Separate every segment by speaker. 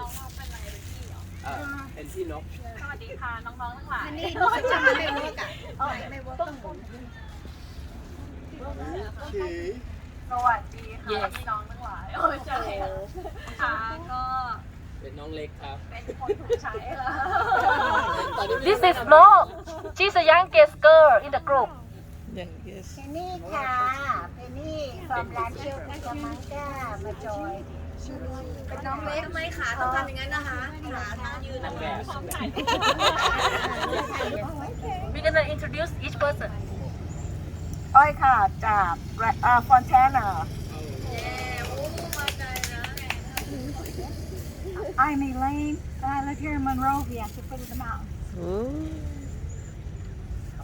Speaker 1: น้องเราเป็นอะไรเป็นพี่เหรอ
Speaker 2: เออเป็นพี่นก
Speaker 1: สวัสดีค่ะน้องๆทั้งหลาย
Speaker 3: อันนี้รู้สึกจะไม่เวิร์กอะไม่ไม่เวิร์กต้องหมุน
Speaker 1: สวัสดีค่ะพี่น้องทั้งหลายโอ้ยเจ๋อค่ะก็
Speaker 2: เป็นน้องเล็กครับ
Speaker 1: เป็นคนถูกใช้ค่ะ
Speaker 4: This is Flo. She's the youngest girl in the group.
Speaker 3: เพนนี่ค่ะเพนนี่ฟอร์มร้านเชลล์กามังก้ามาจอยเป็นน้องเล็ก
Speaker 5: ทำไมขาต้องทำอย่างนั้นนะคะขาท่ายืน
Speaker 2: นางแบบ
Speaker 4: We're gonna introduce each person.
Speaker 3: อ้อยค่ะจากฟอนแทนา I'm Elaine and I live here in Monrovia at the foot of the mountain.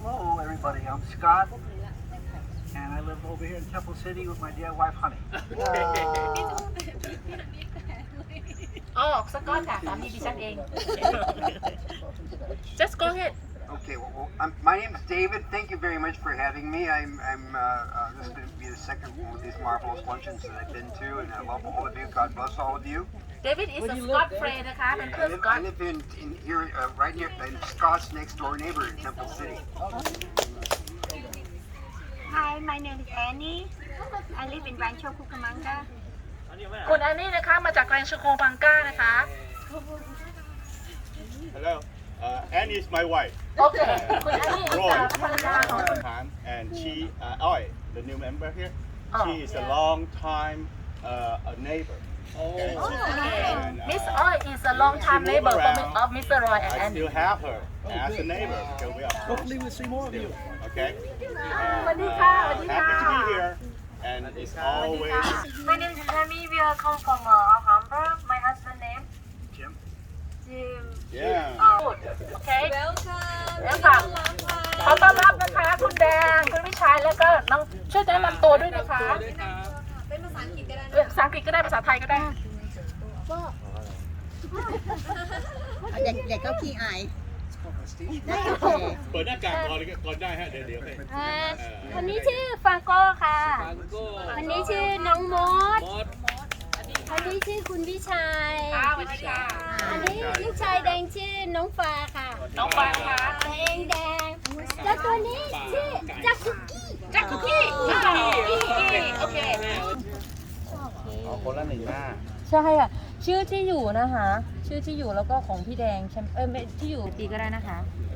Speaker 6: Hello, everybody. I'm Scott, and I live over here in Temple City with my dear wife, Honey.
Speaker 4: อ๋อสกอตค่ะสามีดิฉันเอง Just go ahead.
Speaker 6: Okay, well, well I'm, my name is David. Thank you very much for having me. I'm, I'm uh, uh, this second one of these marvelous luncheons that I've been to, and I love all of you. God bless all of you.
Speaker 4: David is a Scott friend นะคะ เป็น
Speaker 6: I
Speaker 4: เพื่อน
Speaker 6: live,
Speaker 4: สกอ
Speaker 6: I
Speaker 4: ต
Speaker 6: live in, in here, uh, right near, in Scott's next door neighbor in Temple City.
Speaker 3: Hi, my name is Annie. I live in Rancho Cucamonga.
Speaker 4: คุณอันนี้นะคะ มาจากแกรนชูโคบังกานะคะ
Speaker 7: Hello. Uh, Annie is my wife.
Speaker 4: โอเค คุณอันนี้
Speaker 7: the new member here.
Speaker 4: Oh.
Speaker 7: She is a long time uh, a neighbor.
Speaker 2: Oh.
Speaker 7: And, uh,
Speaker 4: Miss Oi is a
Speaker 7: long-time
Speaker 4: neighbor for of Mr. Roy and
Speaker 7: I still have her Oh, as a neighbor we are
Speaker 6: Hopefully we'll see more of you.
Speaker 7: okay.
Speaker 4: And, uh,
Speaker 7: happy to be here, and it's always
Speaker 4: My name is Tammy. We are come from uh, Hamburg. My husband name
Speaker 6: Jim.
Speaker 4: Jim.
Speaker 7: yeah.
Speaker 4: Uh, okay. Welcome. Welcome. แล้วก็น้องช่วยแนะนำตัวด้วยนะคะ
Speaker 2: ด้วยครับ
Speaker 5: เป็นภาษาอังกฤษก็ได้
Speaker 4: เออภาษาอังกฤษก็ได้ภาษาไทยก็ได้
Speaker 3: เด็กเด็กก็ขี้อายได้โอเค
Speaker 7: เปิดหน้ากากก่อนเลยก่อนได้ฮะเดี๋ยวเดี๋ยว
Speaker 8: วันนี้ชื่อฟังโก้ค่ะ
Speaker 2: ฟังโก้
Speaker 8: วันนี้ชื่อน้องมด
Speaker 2: มด
Speaker 8: วันนี้ชื่อคุณวิชัย
Speaker 4: ค่ะสวัสดีค่ะ
Speaker 8: อันนี้ลูกชายแดงชื่อน้องฟ้าค่ะ
Speaker 4: น้องฟางค่ะ
Speaker 8: แดงแดงแล้วตัวนี้ชื่อจักรคุกกี้
Speaker 4: จักรคุกกี้อ่าคุกกี้โอเค
Speaker 2: อ๋อคนละหนึ่งหน้า
Speaker 9: ใช่ค่ะ ชื่อที่อยู่นะคะ ชื่อที่อยู่แล้วก็ของพี่แดงใช่ไหมเออไม่ที่อยู่ตีก็ได้นะคะ
Speaker 2: เอ